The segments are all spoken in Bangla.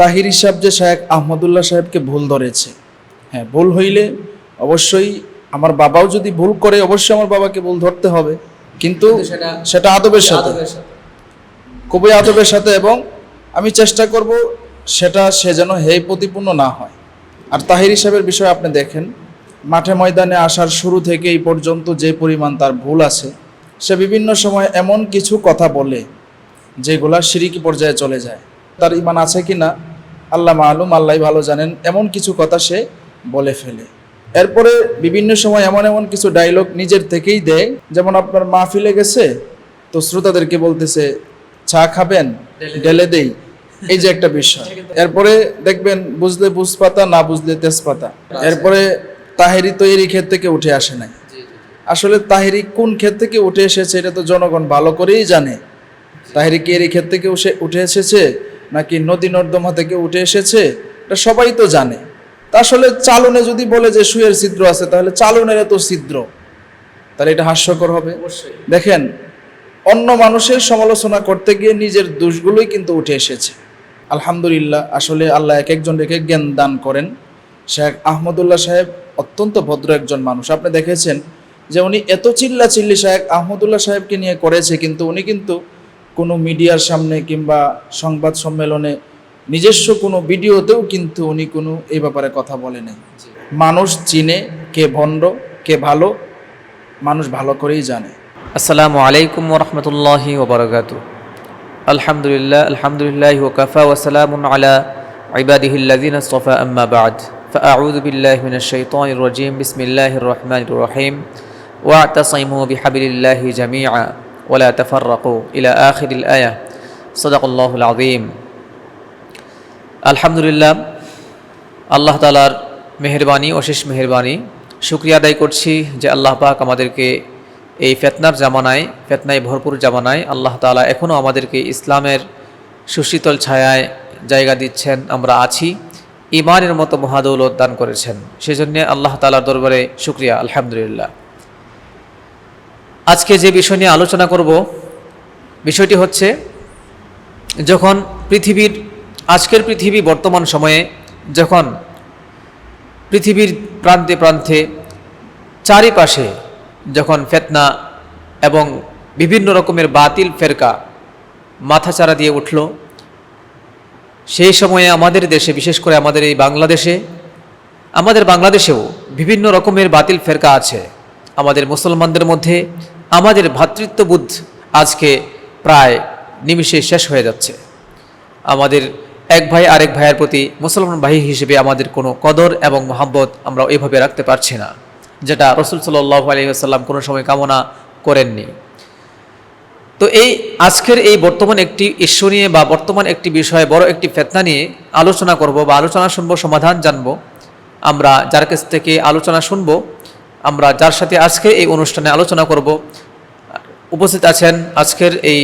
তাহির সাহেব যে শাহেখ আহমদুল্লাহ সাহেবকে ভুল ধরেছে। হ্যাঁ ভুল হইলে অবশ্যই আমার বাবাও যদি ভুল করে অবশ্যই আমার বাবাকে ভুল ধরতে হবে। কিন্তু সেটা- আদবের সাথে। খুবই আদবের সাথে এবং আমি চেষ্টা করব সেটা সে যেন হেয় প্রতিপূর্ণ না হয়। আর তাহির হিসাবের বিষয়ে আপনি দেখেন মাঠে ময়দানে আসার শুরু থেকে এই পর্যন্ত যে পরিমাণ তার ভুল আছে সে বিভিন্ন সময় এমন কিছু কথা বলে যেগুলা সিরিকি পর্যায়ে চলে যায়। তার ইমান আছে কি না আল্লাহ মালুম আল্লাহ ভালো জানেন এমন কিছু কথা সে বলে ফেলে। এরপরে বিভিন্ন সময় এমন এমন কিছু ডায়লগ নিজের থেকেই দেয়। যেমন আপনার মা ফিলে গেছে তো শ্রোতাদেরকে বলতেছে চা খাবেন? ডেলে দেই। এই যে একটা বিষয়। এরপরে দেখবেন বুঝলে বুঝপাতা না বুঝলে তেজপাতা। এরপরে তাহেরি তো এরই ক্ষেত থেকে উঠে আসে নাই। আসলে তাহেরি কোন ক্ষেত থেকে উঠে এসেছে এটা তো জনগণ ভালো করেই জানে। তাহেরি কি এরই ক্ষেত থেকে উঠে এসেছে নাকি নদী নর্দমা থেকে উঠে এসেছে? এটা সবাই তো জানে। তা আসলে চালনে যদি বলে যে সুয়ের ছিদ্র আছে তাহলে চালনের এত ছিদ্র? তাহলে এটা হাস্যকর হবে। অবশ্যই। দেখেন অন্য মানুষের সমালোচনা করতে গিয়ে নিজের দোষগুলোই কিন্তু উঠে এসেছে। আলহামদুলিল্লাহ আসলে আল্লাহ এক একজন এক এক জ্ঞান দান করেন। শেখ আহমদুল্লাহ সাহেব অত্যন্ত ভদ্র একজন মানুষ। আপনি দেখেছেন যে উনি এত চিল্লা চিল্লি শেখ আহমদুল্লাহ সাহেবকে নিয়ে করেছে কিন্তু উনি কিন্তু কোনো মিডিয়ার সামনে কিংবা সংবাদ সম্মেলনে নিজস্ব কোনো ভিডিওতেও কিন্তু উনি কোনো এই ব্যাপারে কথা বলে নাই জি। মানুষ চিনে কে ভণ্ড কে ভালো মানুষ ভালো করেই জানে আসসালামু আলাইকুম ওরহমতুল্লাহি ওবরাকাতু আলহামদুলিল্লাহ আলহামদুলিল্লাহ ওকাফা ওসালাম আলা عباده الذين اصطفى أما بعد فأعوذ بالله من الشيطان الرجيم بسم الله الرحمن الرحيم واعتصموا بحبل الله جميعا ولا تفرقوا إلى آخر الآية صدق الله العظيم আলহামদুলিল্লাহ আল্লাহ তালার মেহরবানি অশেষ মেহরবানি শুক্রিয়া আদায় করছি যে আল্লাহ পাক আমাদেরকে এই ফেতনার জামানায় ফেতনায় ভরপুর জামানায় আল্লাহ তালা এখনও আমাদেরকে ইসলামের সুশীতল ছায়ায় জায়গা দিচ্ছেন আমরা আছি ইমানের মতো মহাদৌলত দান করেছেন সেজন্য আল্লাহ তালার দরবারে শুক্রিয়া আলহামদুলিল্লাহ আজকে যে বিষয় নিয়ে আলোচনা করব, বিষয়টি হচ্ছে যখন পৃথিবীর, আজকের পৃথিবী বর্তমান সময়ে যখন পৃথিবীর প্রান্তে প্রান্তে চারিপাশে যখন ফেতনা এবং বিভিন্ন রকমের বাতিল ফেরকা মাথাচাড়া দিয়ে উঠল, সেই সময়ে আমাদের দেশে, বিশেষ করে আমাদের এই বাংলাদেশে, আমাদের বাংলাদেশেও বিভিন্ন রকমের বাতিল ফেরকা আছে। আমাদের মুসলমানদের মধ্যে আমাদের ভ্রাতৃত্ববোধ আজকে প্রায় নিমিষে শেষ হয়ে যাচ্ছে। আমাদের এক ভাই আরেক ভাইয়ের প্রতি মুসলমান ভাই হিসেবে আমাদের কোনো কদর এবং মোহাব্বত আমরা এভাবে রাখতে পারছি না, যেটা রসুল সাল্লাহ আলহিহাসাল্লাম কোনো সময় কামনা করেননি। তো এই আজকের এই বর্তমান একটি ইস্যু নিয়ে বা বর্তমান একটি বিষয়ে বড় একটি ফেতনা নিয়ে আলোচনা করব বা আলোচনা শুনব, সমাধান জানব। আমরা যার কাছ থেকে আলোচনা শুনব আমরা যার সাথে আজকে এই অনুষ্ঠানে আলোচনা করব, উপস্থিত আছেন আজকের এই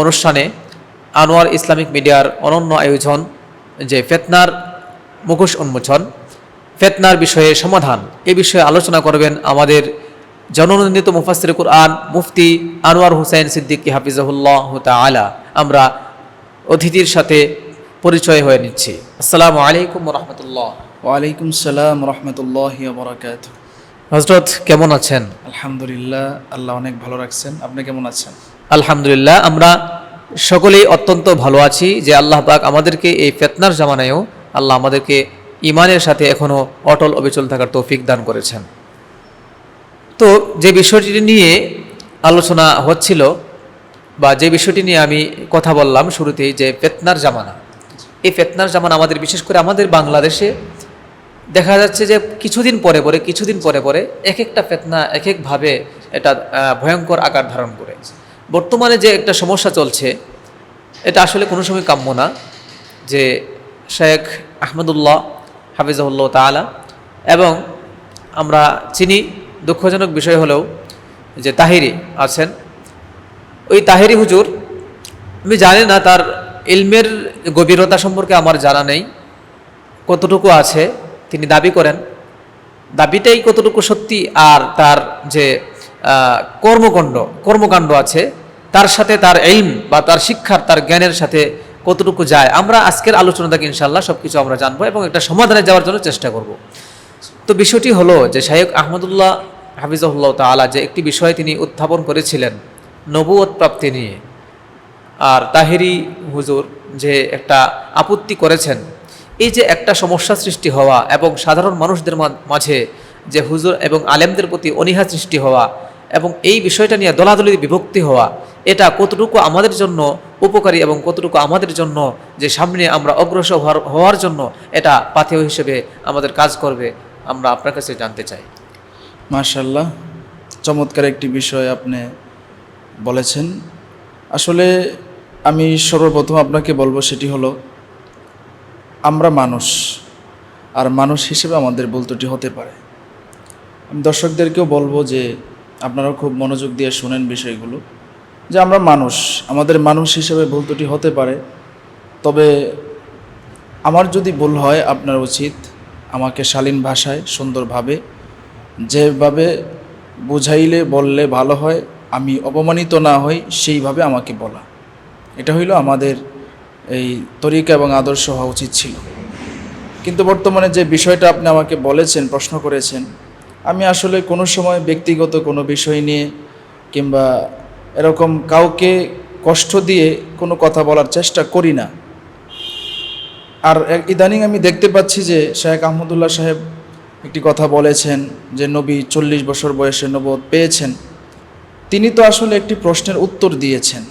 অনুষ্ঠানে আনোয়ার ইসলামিক মিডিয়ার অনন্য আয়োজন যে ফেতনার মুখোশ উন্মোচন। ফেতনার বিষয়ে সমাধান, এ বিষয়ে আলোচনা করবেন আমাদের জননন্দিত মুফাসির কুরআন মুফতি আনোয়ার হুসাইন সিদ্দিকী হাফিজাহুল্লাহ তালা আমরা অতিথির সাথে পরিচয় হয়ে নিচ্ছি। আসসালামু আলাইকুম রহমতুল্লাহ। ওয়ালাইকুম সালাম রহমতুল্লাহ হজরত কেমন আছেন? আলহামদুলিল্লাহ আল্লাহ অনেক ভালো রাখছেন। আপনি কেমন আছেন? আলহামদুলিল্লাহ আমরা সকলেই অত্যন্ত ভালো আছি যে আল্লাহ পাক আমাদেরকে এই ফেতনার জামানায়ও আল্লাহ আমাদেরকে ইমানের সাথে এখনও অটল অবিচল থাকার তৌফিক দান করেছেন। তো যে বিষয়টি নিয়ে আলোচনা হচ্ছিল বা যে বিষয়টি নিয়ে আমি কথা বললাম শুরুতেই যে ফেতনার জামানা এই ফেতনার জামানা আমাদের বিশেষ করে আমাদের বাংলাদেশে দেখা যাচ্ছে যে কিছুদিন পরে পরে, কিছুদিন পরে পরে এক একটা ফেতনা এক একভাবে এটা ভয়ঙ্কর আকার ধারণ করে বর্তমানে যে একটা সমস্যা চলছে, এটা আসলে কোনো সময় কাম্য না যে শেখ আহমদুল্লাহ হাফিজাহুল্লাহ তালা এবং আমরা চিনি, দুঃখজনক বিষয় হলেও যে তাহিরি আছেন। ওই তাহিরি হুজুর, আমি জানি না তার ইলমের গভীরতা সম্পর্কে আমার জানা নেই, কতটুকু আছে তিনি দাবি করেন দাবিটাই কতটুকু সত্যি আর তার যে কর্মকাণ্ড কর্মকাণ্ড আছে, তার সাথে তার এলম বা তার শিক্ষার, তার জ্ঞানের সাথে কতটুকু যায়, আমরা আজকের আলোচনা থেকে ইনশাল্লাহ সব কিছু আমরা জানব এবং একটা সমাধানে যাওয়ার জন্য চেষ্টা করব। তো বিষয়টি হলো যে শাহেক আহমদুল্লাহ হাফিজাহুল্লাহ তালা যে একটি বিষয় তিনি উত্থাপন করেছিলেন নবুয়ত প্রাপ্তি নিয়ে, আর তাহেরি হুজুর যে একটা আপত্তি করেছেন এই যে একটা সমস্যা সৃষ্টি হওয়া এবং সাধারণ মানুষদের মাঝে যে হুজুর এবং আলেমদের প্রতি অনীহা সৃষ্টি হওয়া এবং এই বিষয়টা নিয়ে দলাদলি বিভক্তি হওয়া, এটা কতটুকু আমাদের জন্য উপকারী এবং কতটুকু আমাদের জন্য যে সামনে আমরা অগ্রসর হওয়ার- হওয়ার জন্য এটা পাথেয় হিসেবে আমাদের কাজ করবে, আমরা আপনার কাছে জানতে চাই। মাশাল্লাহ চমৎকার একটি বিষয় আপনি বলেছেন। আসলে আমি সর্বপ্রথম আপনাকে বলব সেটি হলো আমরা মানুষ, আর মানুষ হিসেবে আমাদের ভুল ত্রুটি হতে পারে। আমি দর্শকদেরকেও বলব যে, আপনারাও খুব মনোযোগ দিয়ে শোনেন বিষয়গুলো। যে আমরা মানুষ, আমাদের মানুষ হিসেবে ভুল ত্রুটি হতে পারে, তবে আমার যদি ভুল হয় আপনার উচিত আমাকে শালীন ভাষায়, সুন্দরভাবে, যেভাবে বুঝাইলে, বললে ভালো হয়, আমি অপমানিত না হই, সেইভাবে আমাকে বলা। এটা হইল আমাদের এই তরিকা এবং আদর্শ হওয়া উচিত ছিল। কিন্তু বর্তমানে যে বিষয়টা আপনি আমাকে বলেছেন, প্রশ্ন করেছেন, আমি আসলে কোনো সময় ব্যক্তিগত কোনো বিষয় নিয়ে কিংবা এরকম কাউকে কষ্ট দিয়ে কোনো কথা বলার চেষ্টা করি না। আর ইদানিং আমি দেখতে পাচ্ছি যে শেখ আহমদুল্লাহ সাহেব একটি কথা বলেছেন যে নবী চল্লিশ বছর বয়সে নবদ পেয়েছেন। তিনি তো আসলে একটি প্রশ্নের উত্তর দিয়েছেন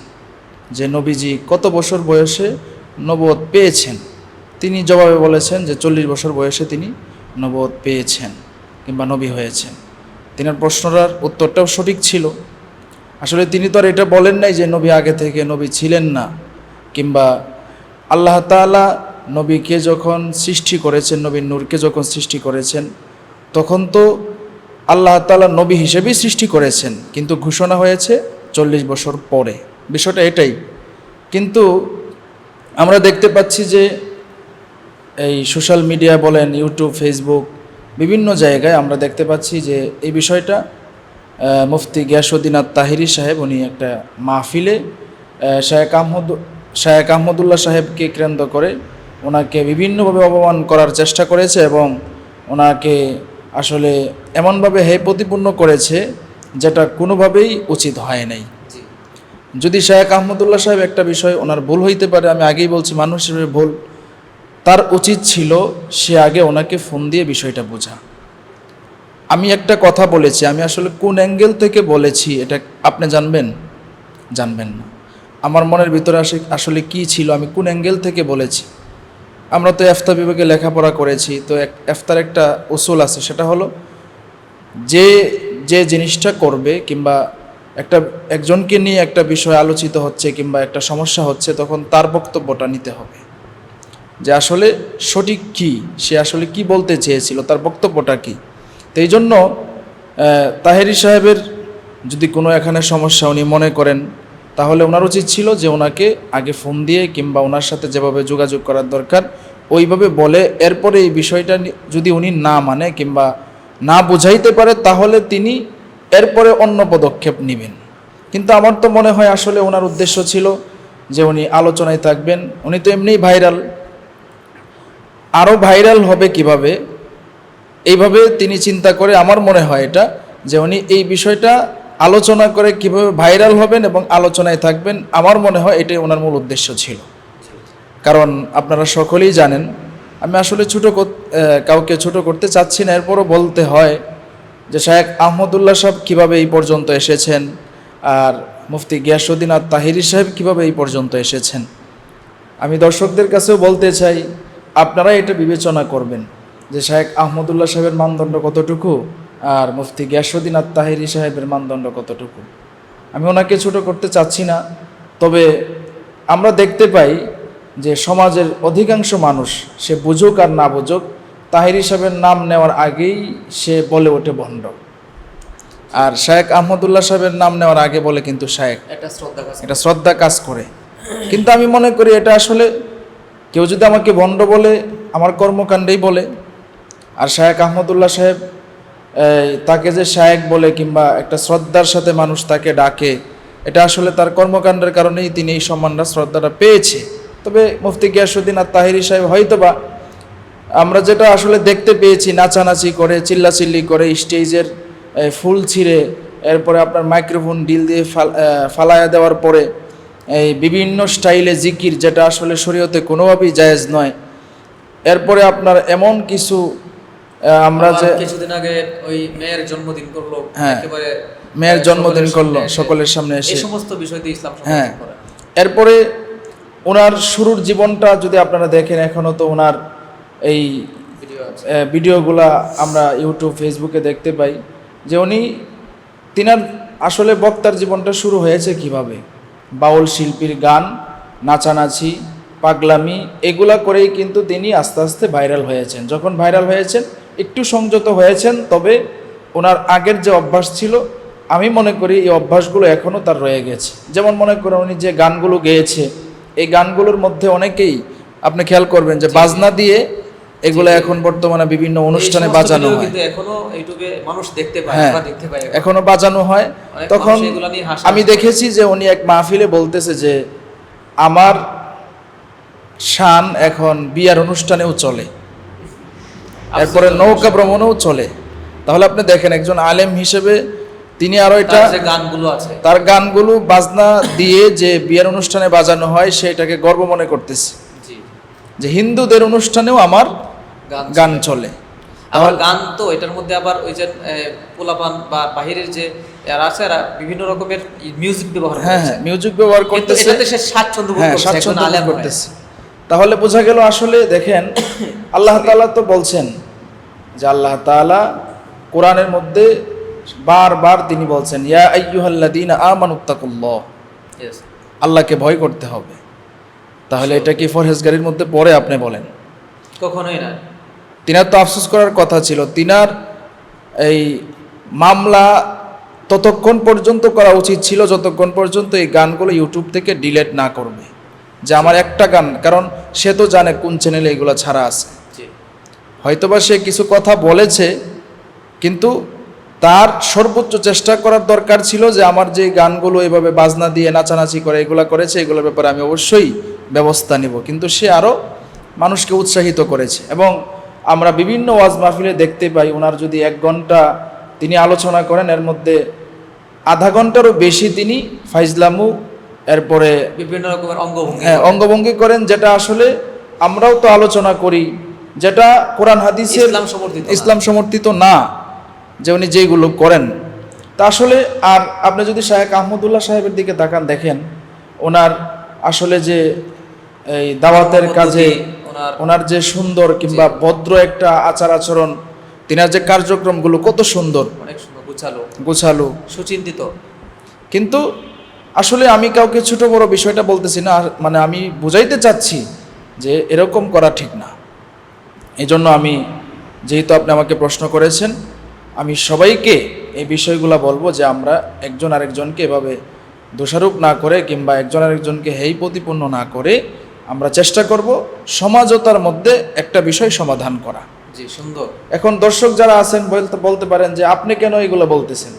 যে নবীজি কত বছর বয়সে নবদ পেয়েছেন। তিনি জবাবে বলেছেন যে চল্লিশ বছর বয়সে তিনি নবদ পেয়েছেন কিংবা নবী হয়েছেন। তিনার প্রশ্নটার উত্তরটাও সঠিক ছিল। আসলে তিনি তো আর এটা বলেন নাই যে নবী আগে থেকে নবী ছিলেন না কিংবা আল্লাহ তাআলা নবীকে যখন সৃষ্টি করেছেন, নবীর নূরকে যখন সৃষ্টি করেছেন, তখন তো আল্লাহ তাআলা নবী হিসেবেই সৃষ্টি করেছেন। কিন্তু ঘোষণা হয়েছে চল্লিশ বছর পরে। বিষয়টা এটাই। কিন্তু আমরা দেখতে পাচ্ছি যে এই সোশ্যাল মিডিয়া বলেন, ইউটিউব, ফেসবুক, বিভিন্ন জায়গায় আমরা দেখতে পাচ্ছি যে এই বিষয়টা মুফতি গিয়াসুদ্দিন আত তাহিরি সাহেব, উনি একটা মাহফিলে শায়েক আহমদ, শায়েক আহমদুল্লাহ সাহেবকে কেন্দ্র করে ওনাকে বিভিন্নভাবে অপমান করার চেষ্টা করেছে এবং ওনাকে আসলে এমনভাবে হে প্রতিপূর্ণ করেছে যেটা কোনোভাবেই উচিত হয় নাই। যদি শায়েক আহমদুল্লাহ সাহেব একটা বিষয় ওনার ভুল হইতে পারে, আমি আগেই বলছি মানুষ হিসেবে ভুল। তার উচিত ছিল সে আগে ওনাকে ফোন দিয়ে বিষয়টা বোঝা। আমি একটা কথা বলেছি, আমি আসলে কোন অ্যাঙ্গেল থেকে বলেছি এটা আপনি জানবেন? জানবেন না। আমার মনের ভিতরে আসে আসলে কি ছিল, আমি কোন অ্যাঙ্গেল থেকে বলেছি? আমরা তো এফতা বিভাগে লেখাপড়া করেছি, তো এক এফতার একটা উসুল আছে, সেটা হলো যে যে জিনিসটা করবে কিংবা একটা, একজনকে নিয়ে একটা বিষয় আলোচিত হচ্ছে কিংবা একটা সমস্যা হচ্ছে, তখন তার বক্তব্যটা নিতে হবে। যে আসলে সঠিক কি? সে আসলে কি বলতে চেয়েছিল? তার বক্তব্যটা কি? তো এই জন্য তাহেরি সাহেবের যদি কোনো এখানে সমস্যা উনি মনে করেন, তাহলে ওনার উচিত ছিল যে ওনাকে আগে ফোন দিয়ে কিংবা ওনার সাথে যেভাবে যোগাযোগ করার দরকার, ওইভাবে বলে এরপরে এই বিষয়টা যদি উনি না মানে কিংবা না বুঝাইতে পারে, তাহলে তিনি এরপরে অন্য পদক্ষেপ নেবেন। কিন্তু আমার তো মনে হয় আসলে ওনার উদ্দেশ্য ছিল যে উনি আলোচনায় থাকবেন। উনি তো এমনিই ভাইরাল। আরও ভাইরাল হবে কীভাবে? এইভাবে তিনি চিন্তা করে আমার মনে হয় এটা, যে উনি এই বিষয়টা আলোচনা করে কীভাবে ভাইরাল হবেন এবং আলোচনায় থাকবেন, আমার মনে হয় এটাই ওনার মূল উদ্দেশ্য ছিল। কারণ আপনারা সকলেই জানেন, আমি আসলে ছোটো কাউকে ছোট করতে চাচ্ছি না, এরপরও বলতে হয় যে শাহেক আহমদুল্লাহ সাহেব কীভাবে এই পর্যন্ত এসেছেন? আর মুফতি গিয়াসুদ্দিন আর তাহিরি সাহেব কীভাবে এই পর্যন্ত এসেছেন? আমি দর্শকদের কাছেও বলতে চাই আপনারা এটা বিবেচনা করবেন যে শাহেক আহমদুল্লাহ সাহেবের মানদণ্ড কতটুকু আর মুফতি গিয়াসুদ্দিন আর তাহিরি সাহেবের মানদণ্ড কতটুকু? আমি ওনাকে ছোট করতে চাচ্ছি না, তবে আমরা দেখতে পাই যে সমাজের অধিকাংশ মানুষ সে বুঝুক আর না বুঝুক তাহিরি সাহেবের নাম নেওয়ার আগেই সে বলে ওঠে ভণ্ড আর শায়েক আহমদুল্লাহ সাহেবের নাম নেওয়ার আগে বলে কিন্তু শায়েক এটা শ্রদ্ধা কাজ করে। কিন্তু আমি মনে করি এটা আসলে কেউ যদি আমাকে ভণ্ড বলে আমার কর্মকাণ্ডেই বলে। আর শায়েক আহমদুল্লাহ সাহেব তাকে যে শায়েক বলে কিংবা একটা শ্রদ্ধার সাথে মানুষ তাকে ডাকে এটা আসলে তার কর্মকাণ্ডের কারণেই তিনি এই সম্মানটা শ্রদ্ধাটা পেয়েছে। তবে মুফতি গিয়াসুদ্দিন আর তাহিরি সাহেব হয়তোবা আমরা যেটা আসলে দেখতে পেয়েছি নাচানাচি করে চিল্লাচিল্লি করে স্টেজের ফুল ছিঁড়ে এরপরে আপনার মাইক্রোফোন ডিল দিয়ে ফাল- ফালায়া দেওয়ার পরে এই বিভিন্ন স্টাইলে জিকির যেটা আসলে শরীয়তে কোনোভাবেই জায়েজ নয় এরপরে আপনার এমন কিছু আমরা যে কিছুদিন আগে ওই মেয়ের জন্মদিন করল হ্যাঁ। মেয়ের জন্মদিন সকলের করল সামনে এসে। সকলের সামনে এই এসে সমস্ত বিষয় দিয়ে ইসলাম হ্যাঁ এরপরে ওনার শুরুর জীবনটা যদি আপনারা দেখেন এখনও তো ওনার এই ভিডিও ভিডিওগুলা আমরা ইউটিউব ফেসবুকে দেখতে পাই যে উনি তিনার আসলে বক্তার জীবনটা শুরু হয়েছে কীভাবে? বাউল শিল্পীর গান নাচানাচি পাগলামি এগুলা করেই কিন্তু তিনি আস্তে আস্তে ভাইরাল হয়েছেন। যখন ভাইরাল হয়েছেন একটু সংযত হয়েছেন তবে ওনার আগের যে অভ্যাস ছিল আমি মনে করি এই অভ্যাসগুলো এখনও তার রয়ে গেছে। যেমন মনে করেন উনি যে গানগুলো গেয়েছে এই গানগুলোর মধ্যে অনেকেই আপনি খেয়াল করবেন যে বাজনা দিয়ে এগুলো এখন বর্তমানে বিভিন্ন অনুষ্ঠানে বাজানো হয়। কিন্তু এখনও ইউটিউবে মানুষ দেখতে পায় হ্যাঁ আমরা দেখতে পাই এখনও। বাজানো হয়। তখন আমি দেখেছি যে উনি এক মাহফিলে বলতেছে যে আমার শান এখন বিয়ার অনুষ্ঠানেও চলে। এরপরে নৌকা ভ্রমণেও চলে। তাহলে আপনি দেখেন একজন আলেম হিসেবে তিনি আরও এটা যে গানগুলো আছে। তার গানগুলো বাজনা দিয়ে যে বিয়ার অনুষ্ঠানে বাজানো হয় সেটাকে গর্ব মনে করতেছে। যে হিন্দুদের অনুষ্ঠানেও আমার গান চলে। আবার গান তো এটার মধ্যে আবার ওই যে পোলাপান বা বাহিরের যে এরা আছে এরা বিভিন্ন রকমের মিউজিক ব্যবহার হ্যাঁ হ্যাঁ মিউজিক ব্যবহার করতেছে। এটাতে সে স্বাচ্ছন্দ্য হ্যাঁ স্বাচ্ছন্দ্য। করতেছে। তাহলে বোঝা গেল আসলে দেখেন আল্লাহ তাআলা তো বলছেন যে আল্লাহ তাআলা কোরআনের মধ্যে বারবার তিনি বলছেন ইয়া আইয়ুহাল্লাযীনা আমানুত্তাকুল্লাহ. আল্লাহকে ভয় করতে হবে। তাহলে এটা কি ফরহেজগারির মধ্যে পড়ে আপনি বলেন? কখনোই না। তিনার তো আফসোস করার কথা ছিল। তিনার এই মামলা ততক্ষণ পর্যন্ত করা উচিত ছিল যতক্ষণ পর্যন্ত এই গানগুলো ইউটিউব থেকে ডিলেট না করবে। যে আমার একটা গান কারণ সে তো জানে কোন চ্যানেলে এগুলো ছাড়া আছে। হয়তোবা সে কিছু কথা বলেছে কিন্তু তার সর্বোচ্চ চেষ্টা করার দরকার ছিল যে আমার যে গানগুলো এভাবে বাজনা দিয়ে নাচানাচি করে এগুলো করেছে এগুলোর ব্যাপারে আমি অবশ্যই ব্যবস্থা নিব। কিন্তু সে আরও মানুষকে উৎসাহিত করেছে এবং আমরা বিভিন্ন ওয়াজ মাহফিলে দেখতে পাই ওনার যদি এক ঘণ্টা তিনি আলোচনা করেন এর মধ্যে আধা ঘন্টারও বেশি তিনি ফাইজলামু এরপরে বিভিন্ন রকমের অঙ্গভঙ্গি হ্যাঁ অঙ্গভঙ্গি করেন যেটা আসলে আমরাও তো আলোচনা করি যেটা কোরআন হাদিসের ইসলাম সমর্থিত ইসলাম সমর্থিত না যে উনি যেগুলো করেন। তা আসলে আর আপনি যদি শাহেক আহমদুল্লাহ সাহেবের দিকে তাকান দেখেন ওনার আসলে যে এই দাওয়াতের কাজে ওনার যে সুন্দর কিংবা ভদ্র একটা আচার আচরণ তিনার যে কার্যক্রমগুলো কত সুন্দর। অনেক সুন্দর গুছালো। গোছালো। সুচিন্তিত। কিন্তু আসলে আমি কাউকে ছোট বড় বিষয়টা বলতেছি না মানে আমি বুঝাইতে চাচ্ছি যে এরকম করা ঠিক না। এই জন্য আমি যেহেতু আপনি আমাকে প্রশ্ন করেছেন আমি সবাইকে এই বিষয়গুলো বলব যে আমরা একজন আরেকজনকে এভাবে দোষারোপ না করে কিংবা একজন আরেকজনকে হেই প্রতিপন্ন না করে আমরা চেষ্টা করব সমাজতার মধ্যে একটা বিষয় সমাধান করা। জি সুন্দর। এখন দর্শক যারা আছেন বলতে বলতে পারেন যে আপনি কেন এগুলো বলতেছেন?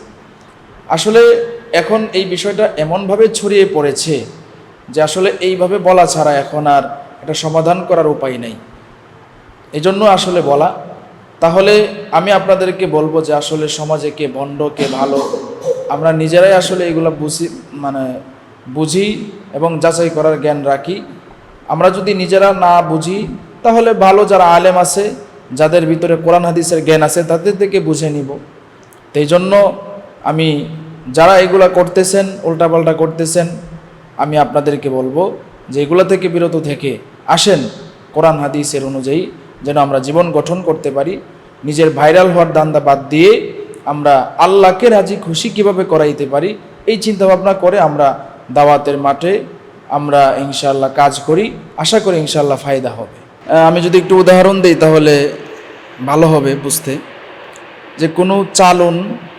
আসলে এখন এই বিষয়টা এমনভাবে ছড়িয়ে পড়েছে যে আসলে এইভাবে বলা ছাড়া এখন আর এটা সমাধান করার উপায় নেই। এই জন্য আসলে বলা। তাহলে আমি আপনাদেরকে বলব যে আসলে সমাজে কে বন্ড কে ভালো আমরা নিজেরাই আসলে এগুলো বুঝি মানে বুঝি এবং যাচাই করার জ্ঞান রাখি। আমরা যদি নিজেরা না বুঝি, তাহলে ভালো যারা আলেম আছে, যাদের ভিতরে কোরআন হাদিসের জ্ঞান আছে, তাদের থেকে বুঝে নিব। তো এই জন্য আমি যারা এগুলা করতেছেন, উল্টাপাল্টা করতেছেন, আমি আপনাদেরকে বলব যে এগুলো থেকে বিরত থেকে আসেন কোরআন হাদিসের অনুযায়ী, যেন আমরা জীবন গঠন করতে পারি। নিজের ভাইরাল হওয়ার দান্দা বাদ দিয়ে আমরা আল্লাহকে রাজি, খুশি কীভাবে করাইতে পারি, এই চিন্তাভাবনা করে আমরা দাওয়াতের মাঠে আমরা ইনশাল্লাহ কাজ করি। আশা করি ইনশাল্লাহ ফায়দা হবে। আমি যদি একটু উদাহরণ দিই তাহলে ভালো হবে বুঝতে। যে কোনো চালন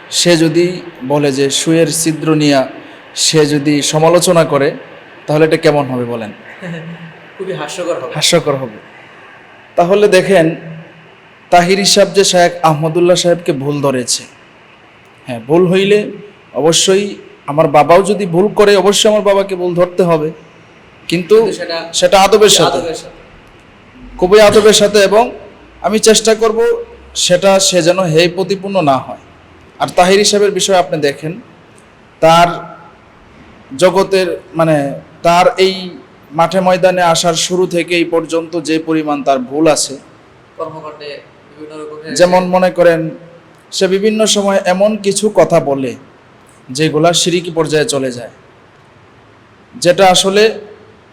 সে যদি বলে যে সুয়ের ছিদ্র নিয়া সে যদি সমালোচনা করে তাহলে এটা কেমন হবে বলেন? খুবই হাস্যকর হবে। হাস্যকর হবে। তাহলে দেখেন তাহির সাহেব যে শায়েক আহমদুল্লাহ সাহেবকে ভুল ধরেছে। হ্যাঁ ভুল হইলে অবশ্যই আমার বাবাও যদি ভুল করে অবশ্যই আমার বাবাকে ভুল ধরতে হবে। কিন্তু সেটা- আদবের সাথে। খুবই আদবের সাথে এবং আমি চেষ্টা করব সেটা সে যেন হেয় প্রতিপূর্ণ না হয়। আর তাহির হিসাবের বিষয়ে আপনি দেখেন তার জগতের মানে তার এই মাঠে ময়দানে আসার শুরু থেকে এই পর্যন্ত যে পরিমাণ তার ভুল আছে যেমন মনে করেন সে বিভিন্ন সময় এমন কিছু কথা বলে যেগুলা সিরিকি পর্যায়ে চলে যায়। যেটা আসলে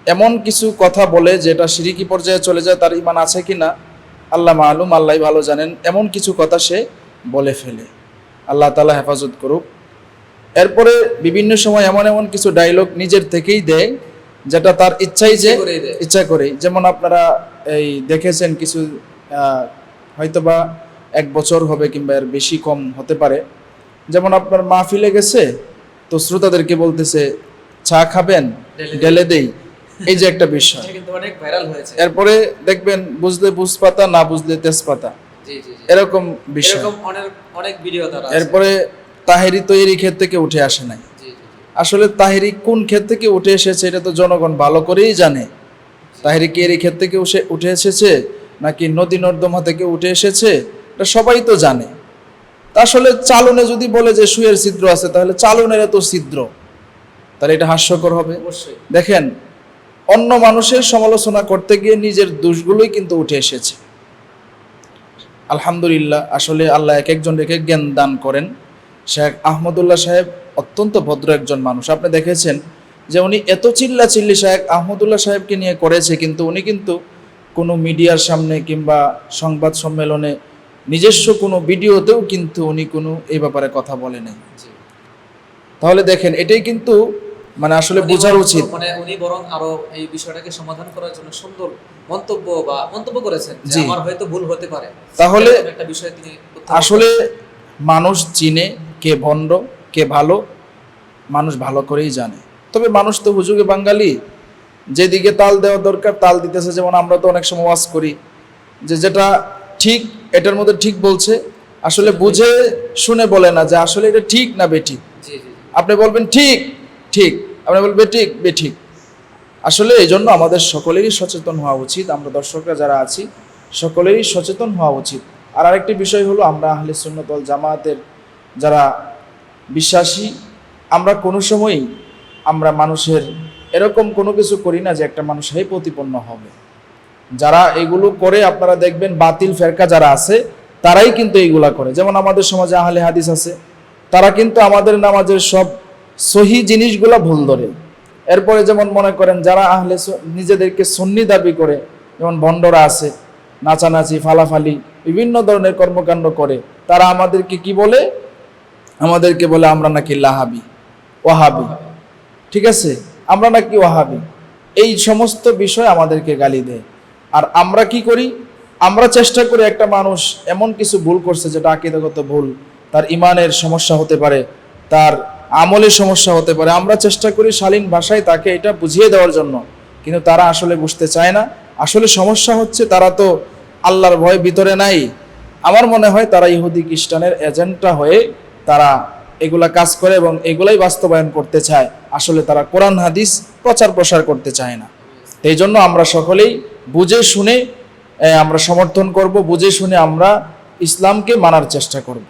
এমন কিছু কথা বলে যেটা সিরিকি পর্যায়ে চলে যায় তার ইমান আছে কি না আল্লাহ মালুম আল্লাহ ভালো জানেন। এমন কিছু কথা সে বলে ফেলে। আল্লাহ তালা হেফাজত করুক। এরপরে বিভিন্ন সময় এমন এমন কিছু ডায়লগ নিজের থেকেই দেয় যেটা তার ইচ্ছাই যে ইচ্ছে ইচ্ছা করে যেমন আপনারা এই দেখেছেন কিছু হয়তোবা এক বছর হবে কিংবা এর বেশি কম হতে পারে। যেমন আপনার মাহফিলে গেছে তো শ্রোতাদেরকে বলতেছে চা খাবেন? ঢেলে দেই। এই যে একটা বিষয়। কিন্তু অনেক ভাইরাল হয়েছে। এরপরে দেখবেন বুঝলে বুঝপাতা না বুঝলে তেজপাতা। এরকম বিষয়। এরপরে তাহেরি তৈরি ক্ষেত থেকে উঠে আসে নাই। আসলে তাহেরি কোন ক্ষেত থেকে উঠে এসেছে এটা তো জনগণ ভালো করেই জানে। তাহেরি কি এর ক্ষেত থেকে উঠে উঠে এসেছে নাকি নদী নর্দমা থেকে উঠে এসেছে এটা সবাই তো জানে। আসলে চালনে যদি বলে যে সুয়ের ছিদ্র আছে তাহলে চালনের এত ছিদ্র। তাহলে এটা হাস্যকর হবে। অবশ্যই। দেখেন অন্য মানুষের সমালোচনা করতে গিয়ে নিজের দোষগুলোই কিন্তু উঠে এসেছে। আলহামদুলিল্লাহ আসলে আল্লাহ এক একজন রেখে জ্ঞান দান করেন। শেখ আহমদুল্লাহ সাহেব অত্যন্ত ভদ্র একজন মানুষ। আপনি দেখেছেন যে উনি এত চিল্লা চিল্লি শেখ আহমদুল্লাহ সাহেবকে নিয়ে করেছে কিন্তু উনি কিন্তু কোনো মিডিয়ার সামনে কিংবা সংবাদ সম্মেলনে নিজস্ব কোনো ভিডিওতেও কিন্তু উনি কোনো এই ব্যাপারে কথা বলে নাই। তাহলে দেখেন এটাই কিন্তু মানে আসলে বোঝার উচিত। মানে উনি বরং আরও এই বিষয়টাকে সমাধান করার জন্য সুন্দর মন্তব্য বা মন্তব্য করেছেন যে। আমার হয়তো ভুল হতে পারে। তাহলে একটা বিষয় তিনি আসলে মানুষ চিনে কে ভণ্ড কে ভালো মানুষ ভালো করেই জানে। তবে মানুষ তো হুজুগে বাঙালি যেদিকে তাল দেওয়া দরকার তাল দিতেছে যেমন আমরা তো অনেক সময় ওয়াজ করি যে যেটা ঠিক এটার মধ্যে ঠিক বলছে। আসলে বুঝে শুনে বলে না যে আসলে এটা ঠিক না বেঠিক। আপনি বলবেন ঠিক ঠিক। আপনি বলবেন ঠিক বেঠিক। আসলে এই জন্য আমাদের সকলেরই সচেতন হওয়া উচিত। আমরা দর্শকরা যারা আছি সকলেরই সচেতন হওয়া উচিত। আর আরেকটি বিষয় হলো আমরা আহলে সুন্নতল জামায়াতের যারা বিশ্বাসী আমরা কোনো সময়ই আমরা মানুষের এরকম কোনো কিছু করি না যে একটা মানুষ হে প্রতিপন্ন হবে। যারা এগুলো করে আপনারা দেখবেন বাতিল ফেরকা যারা আছে, তারাই কিন্তু এইগুলা করে। যেমন আমাদের সমাজে আহলে হাদিস আছে, তারা কিন্তু আমাদের নামাজের সব সহি জিনিসগুলা ভুল ধরে। এরপরে যেমন মনে করেন যারা আহলে নিজেদেরকে সন্নি দাবি করে, যেমন ভণ্ডরা আছে, নাচানাচি, ফালাফালি, বিভিন্ন ধরনের কর্মকাণ্ড করে, তারা আমাদেরকে কি বলে? আমাদেরকে বলে আমরা নাকি লাহাবি, ওয়াহাবি। ঠিক আছে? আমরা নাকি ওয়াহাবি। এই সমস্ত বিষয় আমাদেরকে গালি দেয়। আর আমরা কি করি? আমরা চেষ্টা করি একটা মানুষ এমন কিছু ভুল করছে যেটা আকিদাগত ভুল। তার ইমানের সমস্যা হতে পারে, তার আমলের সমস্যা হতে পারে। আমরা চেষ্টা করি শালীন ভাষায় তাকে এটা বুঝিয়ে দেওয়ার জন্য। কিন্তু তারা আসলে বুঝতে চায় না। আসলে সমস্যা হচ্ছে তারা তো আল্লাহর ভয় ভিতরে নাই। আমার মনে হয় তারা ইহুদি খ্রিস্টানের এজেন্টটা হয়ে তারা এগুলা কাজ করে এবং এগুলাই বাস্তবায়ন করতে চায়। আসলে তারা কোরআন, হাদিস প্রচার প্রসার করতে চায় না। এই জন্য আমরা সকলেই বুঝে শুনে আমরা সমর্থন করব, বুঝে শুনে আমরা ইসলামকে মানার চেষ্টা করব।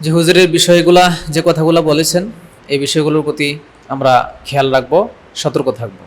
যে হুজুরের বিষয়গুলা, যে কথাগুলো বলেছেন, এই বিষয়গুলোর প্রতি আমরা খেয়াল রাখব, সতর্ক থাকব।